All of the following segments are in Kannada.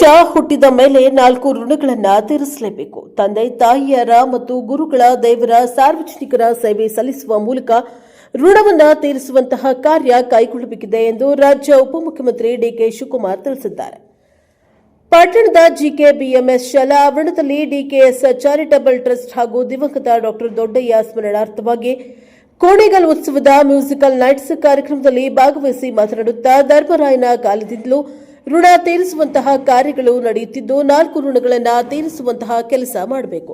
ಮನುಷ್ಯ ಹುಟ್ಟಿದ ಮೇಲೆ ನಾಲ್ಕು ಋಣಗಳನ್ನ ತೀರಿಸಲೇಬೇಕು. ತಂದೆ, ತಾಯಿಯರ ಮತ್ತು ಗುರುಗಳ, ದೇವರ, ಸಾರ್ವಜನಿಕರ ಸೇವೆ ಸಲ್ಲಿಸುವ ಮೂಲಕ ಋಣವನ್ನು ತೀರಿಸುವಂತಹ ಕಾರ್ಯ ಕೈಗೊಳ್ಳಬೇಕಿದೆ ಎಂದು ರಾಜ್ಯ ಉಪಮುಖ್ಯಮಂತ್ರಿ ಡಿಕೆ ಶಿವಕುಮಾರ್ ತಿಳಿಸಿದ್ದಾರೆ. ಪಟ್ಟಣದ ಜಿಕೆ ಬಿಎಂಎಸ್ ಶಾಲಾ ಆವರಣದಲ್ಲಿ ಡಿಕೆಎಸ್ ಚಾರಿಟಬಲ್ ಟ್ರಸ್ಟ್ ಹಾಗೂ ದಿವಂಗತ ಡಾಕ್ಟರ್ ದೊಡ್ಡಯ್ಯ ಸ್ಮರಣಾರ್ಥವಾಗಿ ಕೋಣೆಗಲ್ ಉತ್ಸವದ ಮ್ಯೂಸಿಕಲ್ ನೈಟ್ಸ್ ಕಾರ್ಯಕ್ರಮದಲ್ಲಿ ಭಾಗವಹಿಸಿ ಮಾತನಾಡುತ್ತಾ ಧರ್ಮರಾಯನ ಕಾಲದಿಂದಲೂ ಋಣ ತೀರಿಸುವಂತಹ ಕಾರ್ಯಗಳು ನಡೆಯುತ್ತಿದ್ದು, ನಾಲ್ಕು ಋಣಗಳನ್ನು ತೀರಿಸುವಂತಹ ಕೆಲಸ ಮಾಡಬೇಕು.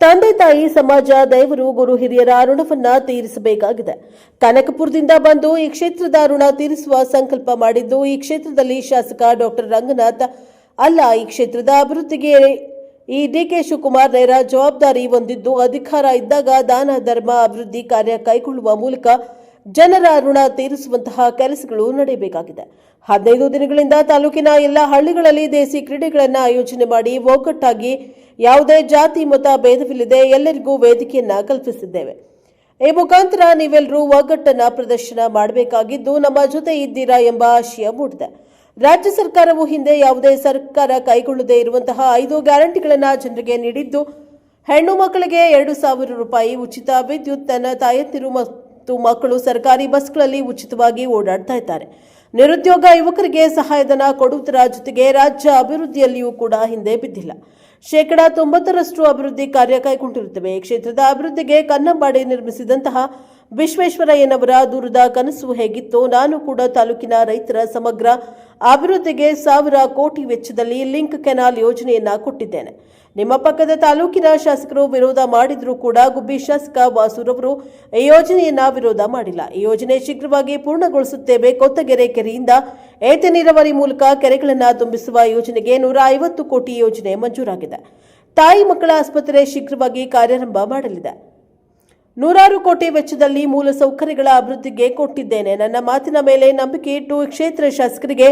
ತಂದೆ ತಾಯಿ ಸಮಾಜ, ದೈವರು, ಗುರು ಹಿರಿಯರ ಋಣವನ್ನ ತೀರಿಸಬೇಕಾಗಿದೆ. ಕನಕಪುರದಿಂದ ಬಂದು ಈ ಕ್ಷೇತ್ರದ ಋಣ ತೀರಿಸುವ ಸಂಕಲ್ಪ ಮಾಡಿದ್ದು, ಈ ಕ್ಷೇತ್ರದಲ್ಲಿ ಶಾಸಕ ಡಾಕ್ಟರ್ ರಂಗನಾಥ್ ಅಲ್ಲ. ಈ ಕ್ಷೇತ್ರದ ಅಭಿವೃದ್ಧಿಗೆ ಈ ಡಿಕೆ ಶಿವಕುಮಾರ್ ನೇರ ಜವಾಬ್ದಾರಿ ಹೊಂದಿದ್ದು, ಅಧಿಕಾರ ಇದ್ದಾಗ ದಾನ, ಧರ್ಮ, ಅಭಿವೃದ್ಧಿ ಕಾರ್ಯ ಕೈಗೊಳ್ಳುವ ಮೂಲಕ ಜನರ ಋಣ ತೀರಿಸುವಂತಹ ಕೆಲಸಗಳು ನಡೆಯಬೇಕಾಗಿದೆ. ಹದಿನೈದು ದಿನಗಳಿಂದ ತಾಲೂಕಿನ ಎಲ್ಲ ಹಳ್ಳಿಗಳಲ್ಲಿ ದೇಸಿ ಕ್ರೀಡೆಗಳನ್ನು ಆಯೋಜನೆ ಮಾಡಿ ಒಗ್ಗಟ್ಟಾಗಿ ಯಾವುದೇ ಜಾತಿ, ಮತ, ಭೇದವಿಲ್ಲದೆ ಎಲ್ಲರಿಗೂ ವೇದಿಕೆಯನ್ನ ಕಲ್ಪಿಸಿದ್ದೇವೆ. ಈ ಮುಖಾಂತರ ನೀವೆಲ್ಲರೂ ಒಗ್ಗಟ್ಟನ್ನು ಪ್ರದರ್ಶನ ಮಾಡಬೇಕಾಗಿದ್ದು ನಮ್ಮ ಜೊತೆ ಇದ್ದೀರಾ ಎಂಬ ಆಶಯ ಮೂಡಿದೆ. ರಾಜ್ಯ ಸರ್ಕಾರವು ಹಿಂದೆ ಯಾವುದೇ ಸರ್ಕಾರ ಕೈಗೊಳ್ಳದೇ ಇರುವಂತಹ ಐದು ಗ್ಯಾರಂಟಿಗಳನ್ನು ಜನರಿಗೆ ನೀಡಿದ್ದು, ಹೆಣ್ಣು ಮಕ್ಕಳಿಗೆ ಎರಡು ಸಾವಿರ ರೂಪಾಯಿ ಉಚಿತ ವಿದ್ಯುತ್, ತನ್ನ ಮತ್ತು ಮಕ್ಕಳು ಸರ್ಕಾರಿ ಬಸ್ಗಳಲ್ಲಿ ಉಚಿತವಾಗಿ ಓಡಾಡ್ತಾ ಇದ್ದಾರೆ. ನಿರುದ್ಯೋಗ ಯುವಕರಿಗೆ ಸಹಾಯಧನ ಕೊಡುವುದರ ಜೊತೆಗೆ ರಾಜ್ಯ ಅಭಿವೃದ್ಧಿಯಲ್ಲಿಯೂ ಕೂಡ ಹಿಂದೆ ಬಿದ್ದಿಲ್ಲ. ಶೇಕಡಾ ತೊಂಬತ್ತರಷ್ಟು ಅಭಿವೃದ್ಧಿ ಕಾರ್ಯ ಕೈಗೊಂಡಿರುತ್ತವೆ. ಕ್ಷೇತ್ರದ ಅಭಿವೃದ್ಧಿಗೆ ಕನ್ನಂಬಾಡಿ ನಿರ್ಮಿಸಿದಂತಹ ವಿಶ್ವೇಶ್ವರಯ್ಯನವರ ದೂರದ ಕನಸು ಹೇಗಿತ್ತೋ ನಾನು ಕೂಡ ತಾಲೂಕಿನ ರೈತರ ಸಮಗ್ರ ಅಭಿವೃದ್ಧಿಗೆ ಸಾವಿರ ಕೋಟಿ ವೆಚ್ಚದಲ್ಲಿ ಲಿಂಕ್ ಕೆನಾಲ್ ಯೋಜನೆಯನ್ನ ಕೊಟ್ಟಿದ್ದೇನೆ. ನಿಮ್ಮ ಪಕ್ಕದ ತಾಲೂಕಿನ ಶಾಸಕರು ವಿರೋಧ ಮಾಡಿದ್ರೂ ಕೂಡ ಗುಬ್ಬಿ ಶಾಸಕ ವಾಸುರವರು ಈ ಯೋಜನೆಯನ್ನ ವಿರೋಧ ಮಾಡಿಲ್ಲ. ಈ ಯೋಜನೆ ಶೀಘ್ರವಾಗಿ ಪೂರ್ಣಗೊಳಿಸುತ್ತೇವೆ. ಕೊತ್ತಗೆರೆ ಕೆರೆಯಿಂದ ಏತ ನೀರಾವರಿ ಮೂಲಕ ಕೆರೆಗಳನ್ನು ತುಂಬಿಸುವ ಯೋಜನೆಗೆ ನೂರ ಐವತ್ತು ಕೋಟಿ ಯೋಜನೆ ಮಂಜೂರಾಗಿದೆ. ತಾಯಿ ಮಕ್ಕಳ ಆಸ್ಪತ್ರೆ ಶೀಘ್ರವಾಗಿ ಕಾರ್ಯಾರಂಭ ಮಾಡಲಿದೆ. ನೂರಾರು ಕೋಟಿ ವೆಚ್ಚದಲ್ಲಿ ಮೂಲ ಸೌಕರ್ಯಗಳ ಅಭಿವೃದ್ಧಿಗೆ ಕೊಟ್ಟಿದ್ದೇನೆ. ನನ್ನ ಮಾತಿನ ಮೇಲೆ ನಂಬಿಕೆ ಇಟ್ಟು ಕ್ಷೇತ್ರ ಶಾಸಕರಿಗೆ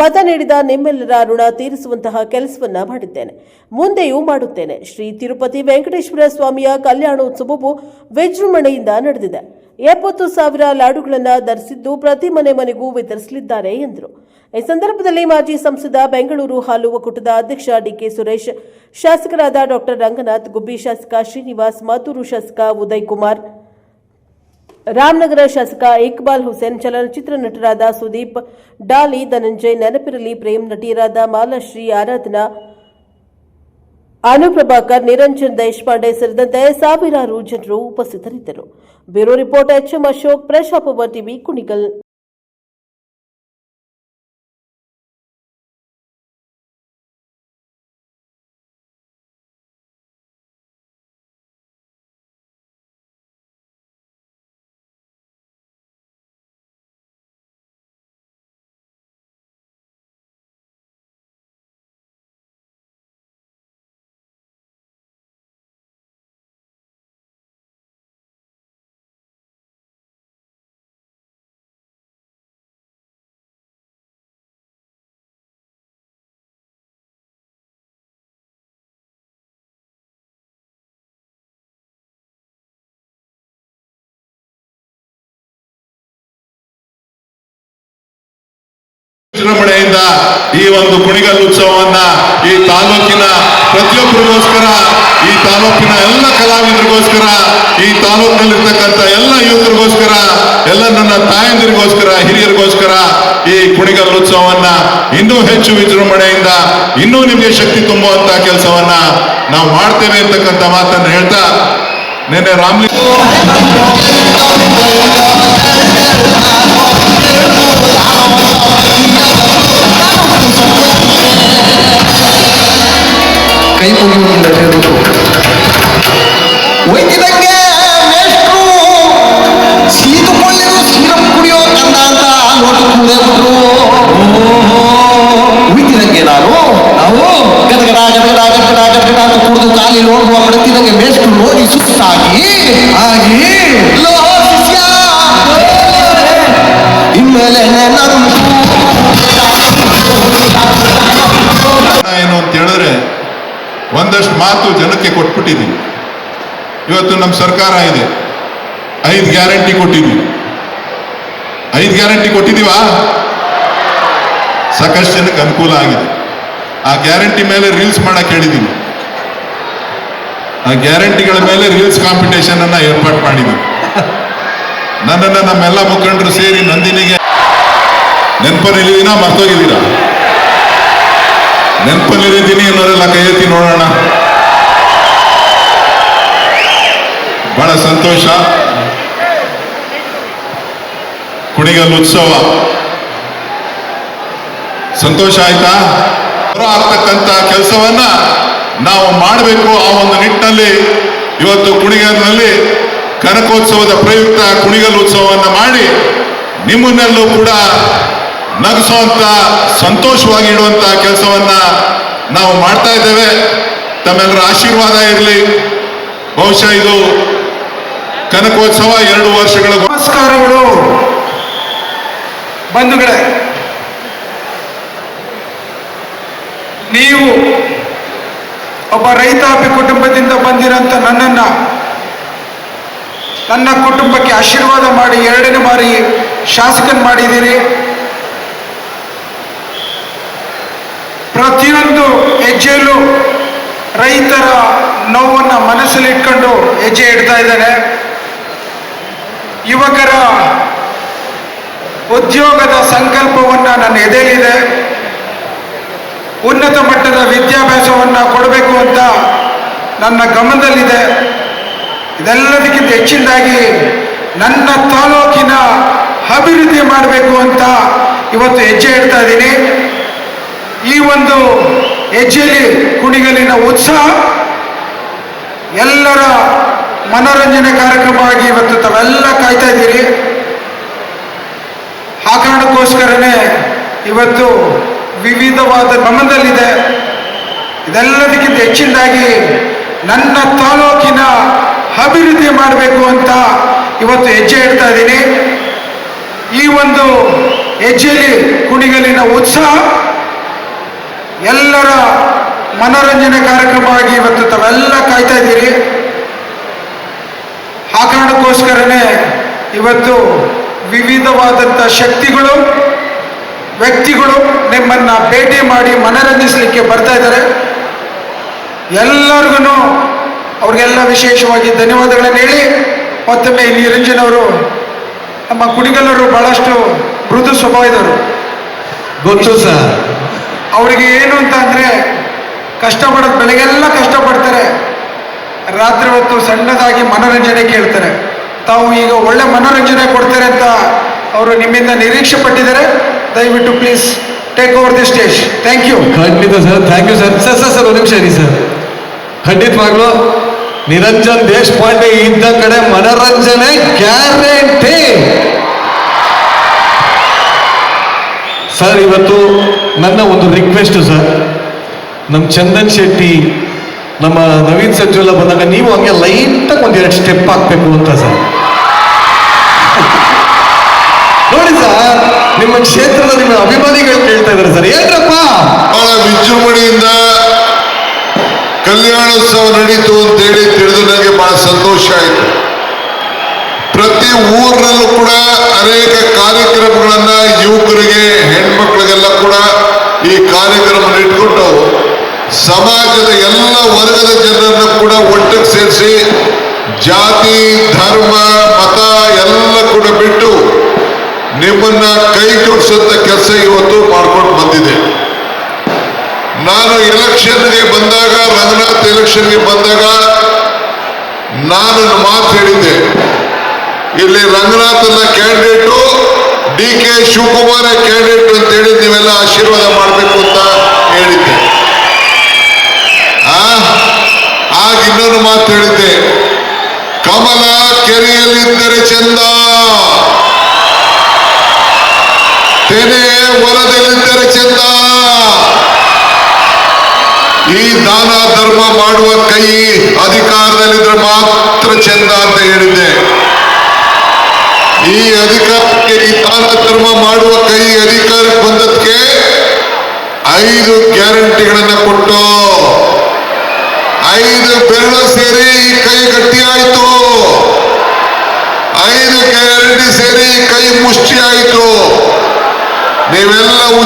ಮತ ನೀಡಿದ ನಿಮ್ಮೆಲ್ಲರ ಋಣ ತೀರಿಸುವಂತಹ ಕೆಲಸವನ್ನ ಮಾಡಿದ್ದೇನೆ. ಮುಂದೆಯೂ ಮಾಡುತ್ತೇನೆ. ಶ್ರೀ ತಿರುಪತಿ ವೆಂಕಟೇಶ್ವರ ಸ್ವಾಮಿಯ ಕಲ್ಯಾಣೋತ್ಸವವು ವಿಜೃಂಭಣೆಯಿಂದ ನಡೆದಿದೆ. ಎಪ್ಪತ್ತು ಸಾವಿರ ಲಾಡುಗಳನ್ನು ಧರಿಸಿದ್ದು ಪ್ರತಿ ಮನೆ ಮನೆಗೂ ವಿತರಿಸಲಿದ್ದಾರೆ ಎಂದರು. ಈ ಸಂದರ್ಭದಲ್ಲಿ ಮಾಜಿ ಸಂಸದ ಬೆಂಗಳೂರು ಹಾಲು ಒಕ್ಕೂಟದ ಅಧ್ಯಕ್ಷ ಡಿಕೆ ಸುರೇಶ್, ಶಾಸಕರಾದ ಡಾಕ್ಟರ್ ರಂಗನಾಥ್, ಗುಬ್ಬಿ ಶಾಸಕ ಶ್ರೀನಿವಾಸ್, ಮಾತೂರು ಶಾಸಕ ಉದಯ್ ಕುಮಾರ್, ರಾಮನಗರ ಶಾಸಕ ಇಕ್ಬಾಲ್ ಹುಸೇನ್, ಚಲನಚಿತ್ರ ನಟರಾದ ಸುದೀಪ್, ಡಾಲಿ ಧನಂಜಯ್, ನೆನಪಿರಲಿ ಪ್ರೇಮ್ ನಟಿಯರಾದ ಮಾಲಾಶ್ರೀ, ಆರಾಧನಾ, ಅನುಪ್ರಭಾಕರ್, ನಿರಂಜನ್ ದೇಶಪಾಂಡೆ ಸೇರಿದಂತೆ ಸಾವಿರಾರು ಜನರು ಉಪಸ್ಥಿತರಿದ್ದರು. ಬ್ಯೂರೋ ರಿಪೋರ್ಟ್ ಎಚ್ಎಂ ಅಶೋಕ್ ಪ್ರಶಾಪವ ಟಿವಿ, ಕುಣಿಗಲ್. ಒಂದು ಕುಣಿಗಲ್ ಉತ್ಸವವನ್ನ ಈ ತಾಲೂಕಿನ ಪ್ರತಿಯೊಬ್ಬರಿಗೋಸ್ಕರ, ಈ ತಾಲೂಕಿನ ಎಲ್ಲ ಕಲಾವಿದರಿಗೋಸ್ಕರ, ಈ ತಾಲೂಕಿನಲ್ಲಿರ್ತಕ್ಕಂಥ ಎಲ್ಲ ಯುವಕರಿಗೋಸ್ಕರ, ಎಲ್ಲ ನನ್ನ ತಾಯಂದಿರಿಗೋಸ್ಕರ, ಹಿರಿಯರಿಗೋಸ್ಕರ ಈ ಕುಣಿಗಲ್ ಉತ್ಸವವನ್ನ ಇನ್ನೂ ಹೆಚ್ಚು ವಿಜೃಂಭಣೆಯಿಂದ, ಇನ್ನೂ ನಿಮಗೆ ಶಕ್ತಿ ತುಂಬುವಂತ ಕೆಲಸವನ್ನ ನಾವು ಮಾಡ್ತೇವೆ ಅಂತಕ್ಕಂಥ ಮಾತನ್ನ ಹೇಳ್ತಾ ನಿನ್ನೆ ರಾಮ್ಲಿ ಕೈ ಮುಗಿಯುವುದಿಲ್ಲ ಹೇಳುವುದು ಒಯ್ತಿದಂಗೆ ಮೇಷ್ಟ್ರು ಸೀದುಕೊಳ್ಳಿರು ಸೀರಪ್ ಕುಡಿಯೋ ತಂದ ಅಂತ ನೋಡಿ ಕೂಡೇ ಬಿಟ್ರು. ಉಯ್ತಿದಂಗೆ ನಾನು, ನಾವು ಗದಗಡ ಕುಡಿದು ಕಾಲಿ ನೋಡುವ ಮೇಷ್ಟ್ರು ನೋಡಿ ಸುಸ್ತಾಗಿ ಆಗಿ ಲೋ ಇನ್ಮೇಲೆ ನಾನು ಒಂದಷ್ಟು ಮಾತು ಜನಕ್ಕೆ ಕೊಟ್ಬಿಟ್ಟಿದ್ದೀವಿ ಇವತ್ತು ನಮ್ಮ ಸರ್ಕಾರ ಇದೆ. ಐದು ಗ್ಯಾರಂಟಿ ಕೊಟ್ಟಿದ್ದೀವಿ. ಐದು ಗ್ಯಾರಂಟಿ ಕೊಟ್ಟಿದ್ದೀವಾ? ಸಾಕಷ್ಟು ಜನಕ್ಕೆ ಅನುಕೂಲ ಆಗಿದೆ. ಆ ಗ್ಯಾರಂಟಿ ಮೇಲೆ ರೀಲ್ಸ್ ಮಾಡಕ್ಕೆ ಹೇಳಿದ್ದೀನಿ. ಆ ಗ್ಯಾರಂಟಿಗಳ ಮೇಲೆ ರೀಲ್ಸ್ ಕಾಂಪಿಟೇಷನ್ ಅನ್ನ ಏರ್ಪಾಟ್ ಮಾಡಿದ್ದೀನಿ. ನನ್ನನ್ನು ನಮ್ಮೆಲ್ಲ ಮುಖಂಡರು ಸೇರಿ ನಂದಿನಿಗೆ ನೆನಪಲ್ಲಿದ್ದೀನ ಮರ್ತೋಗಿದ್ದೀರಾ? ನೆನಪಲ್ಲಿದ್ದೀನಿ ಅನ್ನೋರೆಲ್ಲ ಕೈ ಎತ್ತಿ ನೋಡೋಣ. ಬಹಳ ಸಂತೋಷ. ಕುಣಿಗಲ್ ಉತ್ಸವ. ಸಂತೋಷ ಆಯ್ತಾ? ಹೊರ ಆಗ್ತಕ್ಕಂತ ಕೆಲಸವನ್ನ ನಾವು ಮಾಡಬೇಕು ಆ ಒಂದು ನಿಟ್ಟಿನಲ್ಲಿ. ಇವತ್ತು ಕುಣಿಗಲ್ನಲ್ಲಿ ಕನಕೋತ್ಸವದ ಪ್ರಯುಕ್ತ ಕುಣಿಗಲ್ ಉತ್ಸವವನ್ನ ಮಾಡಿ ನಿಮ್ಮನ್ನೆಲ್ಲೂ ಕೂಡ ನಗಿಸುವಂತ ಸಂತೋಷವಾಗಿ ಇಡುವಂತ ಕೆಲಸವನ್ನ ನಾವು ಮಾಡ್ತಾ ಇದ್ದೇವೆ. ತಮ್ಮೆಲ್ಲರ ಆಶೀರ್ವಾದ ಇರಲಿ. ಬಹುಶಃ ಇದು ಕನಕೋತ್ಸವ ಎರಡು ವರ್ಷಗಳ ನಮಸ್ಕಾರಗಳು. ಬಂಧುಗಳೇ ನೀವು ಒಬ್ಬ ರೈತಾಪಿ ಕುಟುಂಬದಿಂದ ಬಂದಿರಂತ ನನ್ನನ್ನ ನನ್ನ ಕುಟುಂಬಕ್ಕೆ ಆಶೀರ್ವಾದ ಮಾಡಿ ಎರಡನೇ ಬಾರಿ ಶಾಸಕನ್ ಮಾಡಿದ್ದೀರಿ. ಪ್ರತಿಯೊಂದು ಹೆಜ್ಜೆಯಲ್ಲೂ ರೈತರ ನೋವನ್ನು ಮನಸ್ಸಲ್ಲಿ ಇಟ್ಕೊಂಡು ಹೆಜ್ಜೆ ಇಡ್ತಾ ಇದ್ದಾನೆ. ಯುವಕರ ಉದ್ಯೋಗದ ಸಂಕಲ್ಪವನ್ನು ನನ್ನ ಎದೆಯಲ್ಲಿದೆ. ಉನ್ನತ ಮಟ್ಟದ ವಿದ್ಯಾಭ್ಯಾಸವನ್ನು ಕೊಡಬೇಕು ಅಂತ ನನ್ನ ಗಮನದಲ್ಲಿದೆ. ಇದೆಲ್ಲದಕ್ಕಿಂತ ಹೆಚ್ಚಿನದಾಗಿ ನನ್ನ ತಾಲೂಕಿನ ಅಭಿವೃದ್ಧಿ ಮಾಡಬೇಕು ಅಂತ ಇವತ್ತು ಹೆಜ್ಜೆ ಇಡ್ತಾ ಇದ್ದೀನಿ. ಈ ಒಂದು ಹೆಜ್ಜೆಯಲ್ಲಿ ಕುಣಿಗಲಿನ ಉತ್ಸಾಹ, ಎಲ್ಲರ ಮನೋರಂಜನೆ ಕಾರ್ಯಕ್ರಮವಾಗಿ ಇವತ್ತು ತಾವೆಲ್ಲ ಕಾಯ್ತಾ ಇದ್ದೀರಿ. ಆ ಕಾರಣಕ್ಕೋಸ್ಕರನೇ ಇವತ್ತು ವಿವಿಧವಾದ ಗಮನದಲ್ಲಿದೆ ಇದೆಲ್ಲದಕ್ಕಿಂತ ಹೆಚ್ಚಿನದಾಗಿ ನನ್ನ ತಾಲೂಕಿನ ಅಭಿವೃದ್ಧಿ ಮಾಡಬೇಕು ಅಂತ ಇವತ್ತು ಹೆಜ್ಜೆ ಇಡ್ತಾ ಇದ್ದೀನಿ. ಈ ಒಂದು ಹೆಜ್ಜೆಯಲ್ಲಿ ಕುಣಿಗಲಿನ ಉತ್ಸಾಹ ಎಲ್ಲರ ಮನೋರಂಜನೆ ಕಾರ್ಯಕ್ರಮವಾಗಿ ಇವತ್ತು ತಾವೆಲ್ಲ ಕಾಯ್ತಾ ಇದ್ದೀರಿ. ಆ ಕಾರಣಕ್ಕೋಸ್ಕರನೇ ಇವತ್ತು ವಿವಿಧವಾದಂಥ ಶಕ್ತಿಗಳು, ವ್ಯಕ್ತಿಗಳು ನಿಮ್ಮನ್ನು ಭೇಟಿ ಮಾಡಿ ಮನರಂಜಿಸಲಿಕ್ಕೆ ಬರ್ತಾ ಇದ್ದಾರೆ. ಎಲ್ಲರಿಗೂ ಅವ್ರಿಗೆಲ್ಲ ವಿಶೇಷವಾಗಿ ಧನ್ಯವಾದಗಳನ್ನು ಹೇಳಿ, ಮತ್ತೊಮ್ಮೆ ನಿರಂಜನ್ ಅವರು ನಮ್ಮ ಕುಡಿಗಲ್ಲರು ಬಹಳಷ್ಟು ಮೃದು ಸ್ವಭಾವದವರು. ಗೊತ್ತು ಸರ್. ಅವರಿಗೆ ಏನು ಅಂತ ಅಂದರೆ ಕಷ್ಟಪಡೋದು ಬೆಳಗ್ಗೆಲ್ಲ ಕಷ್ಟಪಡ್ತಾರೆ. ರಾತ್ರಿ ಹೊತ್ತು ಸಣ್ಣದಾಗಿ ಮನೋರಂಜನೆ ಕೇಳ್ತಾರೆ. ತಾವು ಈಗ ಒಳ್ಳೆ ಮನೋರಂಜನೆ ಕೊಡ್ತಾರೆ ಅಂತ ಅವರು ನಿಮ್ಮಿಂದ ನಿರೀಕ್ಷೆ ಪಟ್ಟಿದ್ದಾರೆ ದಯವಿಟ್ಟು please take over the stage thank you ಖಂಡಿತ sir thank you sir sir sir sir, ಒಂದು ನಿಮಿಷ ಇರಿ ಸರ್ ಖಂಡಿತವಾಗ್ಲು ನಿರಂಜನ್ ದೇಶಪಾಂಡೆ ಇದ್ದ ಕಡೆ ಮನೋರಂಜನೆ ಗ್ಯಾರಂಟಿ ಸರ್, ಇವತ್ತು ನನ್ನ ಒಂದು ರಿಕ್ವೆಸ್ಟ್ ಸರ್. ನಮ್ಮ ಚಂದನ್ ಶೆಟ್ಟಿ, ನಮ್ಮ ನವೀನ್ ಸಚಿವಲ್ಲ ಬಂದಾಗ ನೀವು ಹಂಗೆ ಲೈಟಾಗಿ ಒಂದೆರಡು ಸ್ಟೆಪ್ ಹಾಕ್ಬೇಕು ಅಂತ ಸರ್. ನೋಡಿ ಸರ್, ನಿಮ್ಮ ಕ್ಷೇತ್ರದ ನಿಮ್ಮ ಅಭಿಮಾನಿಗಳು ಕೇಳ್ತಾ ಇದ್ದಾರೆ ಸರ್. ಏನ್ರಪ್ಪ? ಬಹಳ ವಿಜೃಂಭಣೆಯಿಂದ ಕಲ್ಯಾಣೋತ್ಸವ ನಡೀತು ಅಂತೇಳಿ ತಿಳಿದು ನನಗೆ ಬಹಳ ಸಂತೋಷ ಆಯಿತು. ಪ್ರತಿ ಊರಿನಲ್ಲೂ ಕೂಡ ಅನೇಕ ಕಾರ್ಯಕ್ರಮಗಳನ್ನ ಯುವಕರಿಗೆ, ಹೆಣ್ಮಕ್ಳಿಗೆಲ್ಲ ಕೂಡ ಈ ಕಾರ್ಯಕ್ರಮ ಇಟ್ಕೊಂಡು ಸಮಾಜದ ಎಲ್ಲ ವರ್ಗದ ಜನರನ್ನ ಕೂಡ ಒಟ್ಟಿಗೆ ಸೇರಿಸಿ ಜಾತಿ, ಧರ್ಮ, ಮತ ಎಲ್ಲ ಕೂಡ ಬಿಟ್ಟು ನಿಮ್ಮನ್ನ ಕೈ ಜೋಡಿಸುವಂತ ಕೆಲಸ ಇವತ್ತು ಮಾಡ್ಕೊಂಡು ಬಂದಿದೆ. ನಾನು ಎಲೆಕ್ಷನ್ಗೆ ಬಂದಾಗ, ರಂಗನಾಥ್ ಎಲೆಕ್ಷನ್ಗೆ ಬಂದಾಗ ನಾನು ಮಾತು ಹೇಳಿದ್ದೆ. ಇಲ್ಲಿ ರಂಗನಾಥನ candidate D K Shivakumar candidate ಅಂತ ಹೇಳಿ ನೀವೆಲ್ಲ ಆಶೀರ್ವಾದ ಮಾಡಬೇಕು ಅಂತ ಹೇಳಿದ್ದೆ. ಆಗ ಇನ್ನೊಂದು ಮಾತು ಹೇಳಿದ್ದೆ. ಕಮಲ ಕೆರೆಯಲ್ಲಿದ್ದರೆ ಚಂದ. ತೆನೆ ಹೊಲದಲ್ಲಿದ್ದರೆ ಚಂದ. ಈ ದಾನ ಧರ್ಮ ಮಾಡುವ ಕೈ ಅಧಿಕಾರದಲ್ಲಿದ್ರೆ ಮಾತ್ರ ಚಂದ ಅಂತ ಹೇಳಿದ್ದೆ. ಈ ಅಧಿಕಾರಕ್ಕೆ ಈ ಧರ್ಮ ಮಾಡುವ ಕೈ ಅಧಿಕಾರಕ್ಕೆ ಬಂದದಕ್ಕೆ ಐದು ಗ್ಯಾರಂಟಿಗಳನ್ನ ಕೊಟ್ಟು ಐದು ಬೆರಳು ಸೇರಿ ಈ ಕೈ ಗಟ್ಟಿಯಾಯಿತು ಐದು ಗ್ಯಾರಂಟಿ ಸೇರಿ ಕೈ ಮುಷ್ಟಿ ಆಯಿತು. ನೀವೆಲ್ಲ